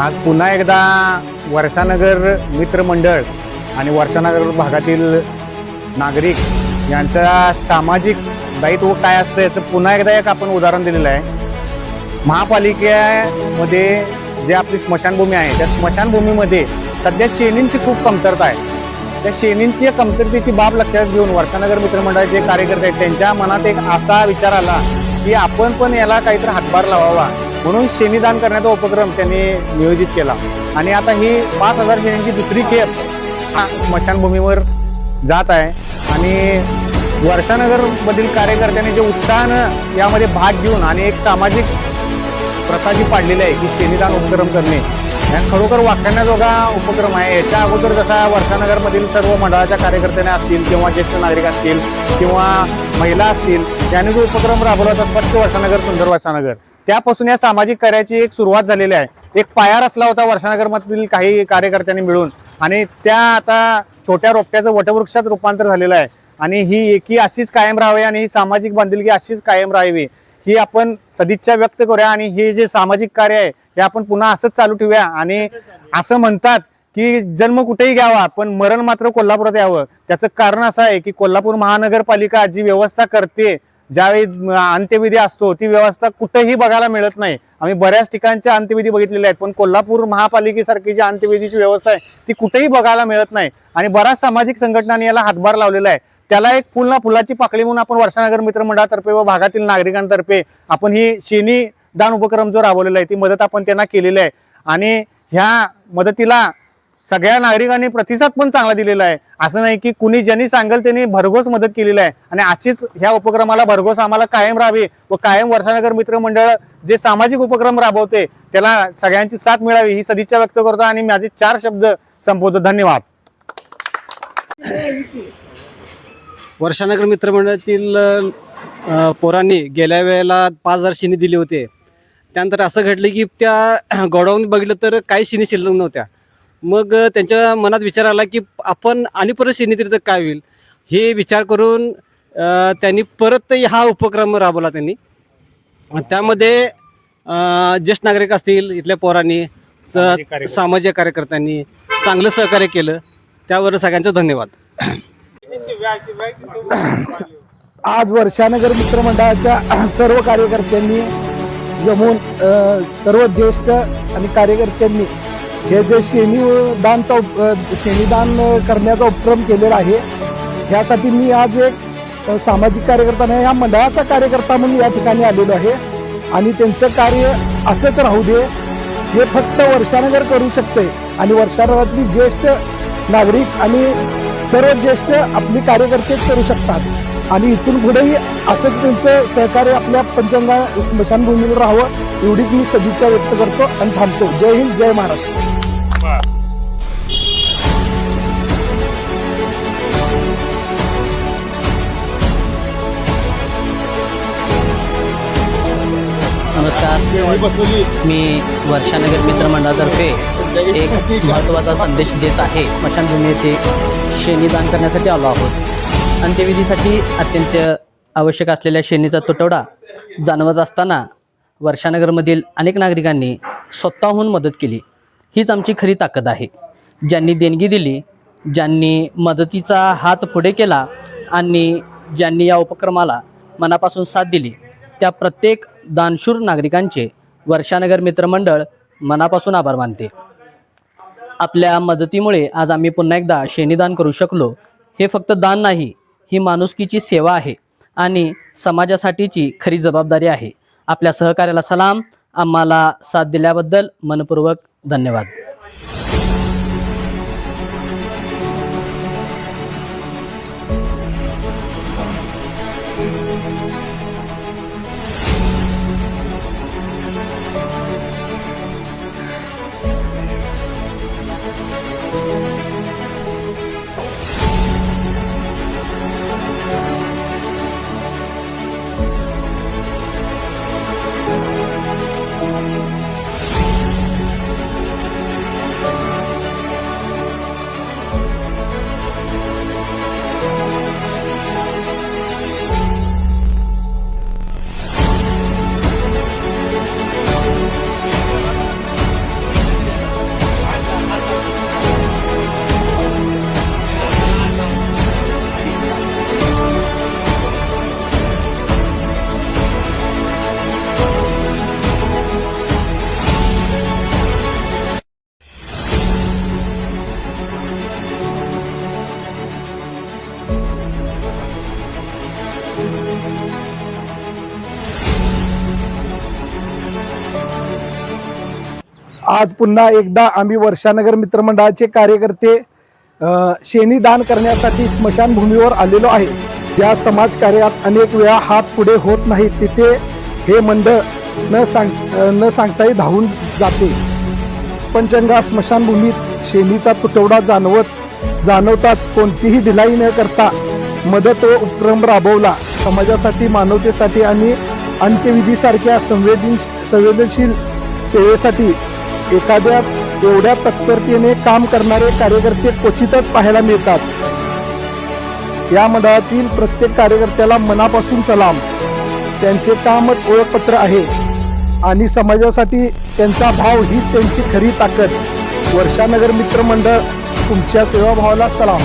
आज पुन्हा एकदा वर्षानगर मित्रमंडळ आणि वर्षानगर भागातील नागरिक यांचा सामाजिक दायित्व काय असतं याचं पुन्हा एकदा एक आपण उदाहरण दिलेलं आहे. महापालिकेमध्ये जे आपली स्मशानभूमी आहे त्या स्मशानभूमीमध्ये सध्या शेणींची खूप कमतरता आहे. त्या शेणींची कमतरतेची बाब लक्षात घेऊन वर्षानगर मित्रमंडळाचे जे कार्यकर्ते आहेत त्यांच्या मनात एक असा विचार आला की आपण पण याला काहीतरी हातभार लावावा. म्हणून शेणीदान करण्याचा उपक्रम त्यांनी नियोजित केला. आणि आता ही पाच हजार शेणींची दुसरी खेप हा स्मशानभूमीवर जात आहे. आणि वर्षानगरमधील कार्यकर्त्यांनी जे उत्साहानं यामध्ये भाग घेऊन आणि एक सामाजिक प्रथा जी पाडलेली आहे की शेणीदान उपक्रम करणे हा खरोखर वाखाण्याजोगा उपक्रम आहे. याच्या अगोदर जसा वर्षानगरमधील सर्व मंडळाच्या कार्यकर्त्यांना असतील किंवा ज्येष्ठ नागरिक असतील किंवा महिला असतील त्यांनी जो उपक्रम राबवला होता स्वच्छ वर्षानगर सुंदर वर्षानगर. त्यापासून या सामाजिक कार्याची एक सुरुवात झालेली आहे. एक पाया रचला होता वर्षानगरमधील काही कार्यकर्त्यांनी मिळून. आणि त्या आता छोट्या रोपट्याचं वटवृक्षात रूपांतर झालेलं आहे. आणि ही एकी अशीच कायम राहावी आणि ही सामाजिक बांधिलकी अशीच कायम राहावी ही आपण सदिच्छा व्यक्त करूया आणि हे जे सामाजिक कार्य आहे हे आपण पुन्हा असंच चालू ठेवूया. आणि असं म्हणतात की जन्म कुठेही घ्यावा पण मरण मात्र कोल्हापुरात यावं. त्याचं कारण असं आहे की कोल्हापूर महानगरपालिका जी व्यवस्था करते ज्यावेळी अंत्यविधी असतो ती व्यवस्था कुठेही बघायला मिळत नाही. आम्ही बऱ्याच ठिकाणच्या अंत्यविधी बघितलेल्या आहेत पण कोल्हापूर महापालिकेसारखी जी अंत्यविधीची व्यवस्था आहे ती कुठेही बघायला मिळत नाही. आणि बऱ्याच सामाजिक संघटनांनी याला हातभार लावलेला आहे. त्याला एक फुल ना फुलाची पाकळी म्हणून आपण वर्षानगर मित्रमंडळातर्फे व भागातील नागरिकांतर्फे आपण ही शेनी दान उपक्रम जो राबवलेला आहे ती मदत आपण त्यांना केलेली आहे. आणि ह्या मदतीला सगळ्या नागरिकांनी प्रतिसाद पण चांगला दिलेला आहे. असं नाही की कुणी ज्यांनी सांगेल त्यांनी भरघोस मदत केलेली आहे. आणि अशीच ह्या उपक्रमाला भरघोस आम्हाला कायम राहावी व कायम वर्षानगर मित्र मंडळ जे सामाजिक उपक्रम राबवते त्याला सगळ्यांची साथ मिळावी ही सदिच्छा व्यक्त करतो आणि माझे चार शब्द संपवतो. धन्यवाद. वर्षानगर मित्रमंडळातील पोरांनी गेल्या वेळेला पाच हजार शिनी दिले होते. त्यानंतर असं घडलं की त्या गोडाऊन बघितलं तर काही शिनी शिल्लक नव्हत्या. मग त्यांच्या मनात विचार आला की आपण आणि परत शिनी दिली तर काय होईल? हे विचार करून त्यांनी परत हा उपक्रम राबवला त्यांनी. त्यामध्ये ज्येष्ठ नागरिक असतील इथल्या पोरांनी च- सामाजिक कार्यकर्ते. सामाजिक कार्यकर्त्यांनी चांगलं सहकार्य केलं. त्यावर सगळ्यांचं धन्यवाद. आज वर्षानगर मित्रमंडळाच्या सर्व कार्यकर्त्यांनी जमून सर्व ज्येष्ठ आणि कार्यकर्त्यांनी हे जे शेणी दानचा उप- शेणीदान करण्याचा उपक्रम केलेला आहे ह्यासाठी मी आज एक सामाजिक कार्यकर्ता नाही या मंडळाचा कार्यकर्ता म्हणून या ठिकाणी आलेलो आहे. आणि त्यांचं कार्य असंच राहू दे हे फक्त वर्षानगर करू शकते आणि वर्षानगरातली ज्येष्ठ नागरिक आणि सर्व ज्येष्ठ आपली कार्यकर्तेच करू शकतात. आणि इथून पुढेही असंच त्यांचं सहकार्य आपल्या पंचांगा स्मशानभूमीवर राहावं एवढीच मी सदिच्छा व्यक्त करतो आणि थांबतो. जय हिंद जय महाराष्ट्र. नमस्कार. मी वर्षानगर मित्रमंडळातर्फे एक महत्त्वाचा संदेश देत आहे. स्मशानभूमी येथे शेणीदान करण्यासाठी आलो आहोत. अंत्यविधीसाठी अत्यंत आवश्यक असलेल्या शेणीचा तुटवडा जाणवत असताना वर्षानगरमधील अनेक नागरिकांनी स्वतःहून मदत केली. हीच आमची खरी ताकद आहे. ज्यांनी देणगी दिली ज्यांनी मदतीचा हात पुढे केला आणि ज्यांनी या उपक्रमाला मनापासून साथ दिली त्या प्रत्येक दानशूर नागरिकांचे वर्षानगर मित्रमंडळ मनापासून आभार मानते. आपल्या मदतीमुळे आज आम्ही पुन्हा एकदा शेणीदान करू शकलो. हे फक्त दान नाही ही माणुसकीची सेवा आहे आणि समाजासाठीची खरी जबाबदारी आहे. आपल्या सहकार्याला सलाम. आम्हाला साथ दिल्याबद्दल मनपूर्वक धन्यवाद. आज पुन्हा एकदा आम्ही वर्षानगर मित्रमंडळाचे कार्यकर्ते अ, शेणी दान करण्यासाठी स्मशानभूमीवर आलेलो आहे. या समाजकार्यात अनेक वेळा हात पुढे होत नाही तिथे हे मंडळ न सांग न सांगताही धावून जाते. पंचंगा स्मशानभूमीत शेणीचा तुटवडा जाणवत जाणवताच कोणतीही ढिलाई न करता मदत व उपक्रम राबवला. समाजासाठी मानवतेसाठी आणि अंत्यविधीसारख्या संवेदन संवेदनशील सेवेसाठी एखाद्या एवढ्या तत्परतेने काम करणारे कार्यकर्ते क्वचितच पाहायला मिळतात. या मंडळातील प्रत्येक कार्यकर्त्याला मनापासून सलाम. त्यांचे कामच ओळखपत्र आहे. आणि समाजासाठी त्यांचा भाव हीच त्यांची खरी ताकद. वर्षानगर मित्रमंडळ तुमच्या सेवाभावाला सलाम.